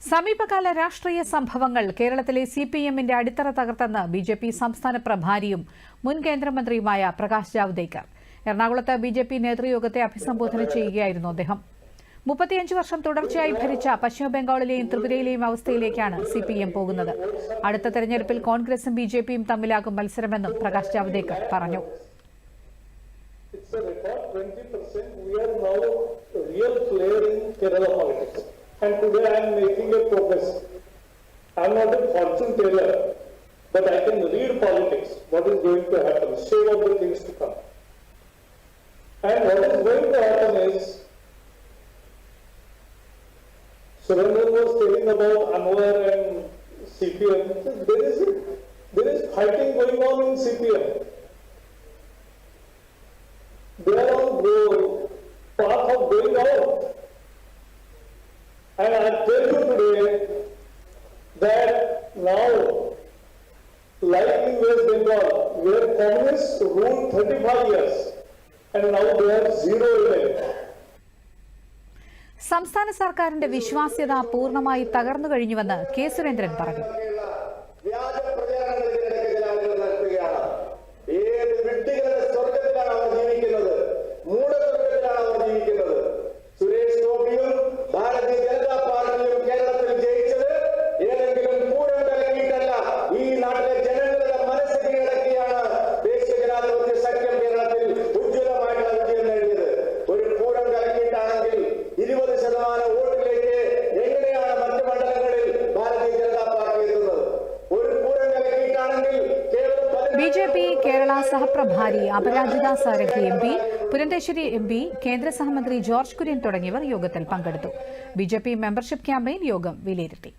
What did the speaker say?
സമീപകാല രാഷ്ട്രീയ സംഭവങ്ങൾ കേരളത്തിലെ സി പി എമ്മിന്റെ അടിത്തറ തകർത്തെന്ന് ബി ജെ പി സംസ്ഥാന പ്രഭാരിയും മുൻ കേന്ദ്രമന്ത്രിയുമായ പ്രകാശ് ജാവ്ദേക്കർ എറണാകുളത്ത് ബി ജെ പി നേതൃയോഗത്തെ അഭിസംബോധന ചെയ്യുകയായിരുന്നു അദ്ദേഹം മുപ്പത്തിയഞ്ച് വർഷം തുടർച്ചയായി ഭരിച്ച പശ്ചിമബംഗാളിലെയും ത്രിപുരയിലെയും അവസ്ഥയിലേക്കാണ് സി പി എം പോകുന്നത് അടുത്ത തെരഞ്ഞെടുപ്പിൽ കോൺഗ്രസും ബി ജെ പിയും തമ്മിലാകും മത്സരമെന്നും പ്രകാശ് ജാവ്ദേക്കർ പറഞ്ഞു It's a record 20%. We are now a real player in Kerala politics. And today I am making a progress. I am not a fortune teller, but I can read politics, what is going to happen, shape of the things to come. And what is going to happen is, Surendra was telling about Anwar and CPM. There is, there is fighting going on in CPM. And I tell you today that now, like in West Bengal, where communists ruled 35 years, and now they have zero event. സംസ്ഥാന സർക്കാരിന്റെ വിശ്വാസ്യത പൂർണമായി തകർന്നു കഴിഞ്ഞുവെന്ന് K Surendran പറഞ്ഞു ശതമാനം വോട്ടിലേക്ക് എങ്ങനെയാണ് മറ്റ് മണ്ഡലങ്ങളിൽ ഭാരതീയ ജനതാ പാർട്ടി എത്തുന്നത്? ഒരു പൂരം കലക്കിയിട്ടാണെങ്കിൽ B J P Kerala സഹപ്രഭാരി Aparajita Sarathi M P Purandeswari M P കേന്ദ്ര സഹമന്ത്രി ജോർജ് കുര്യൻ തുടങ്ങിയവർ യോഗത്തിൽ പങ്കെടുത്തു. B J P membership campaign യോഗം വിലയിരുത്തി.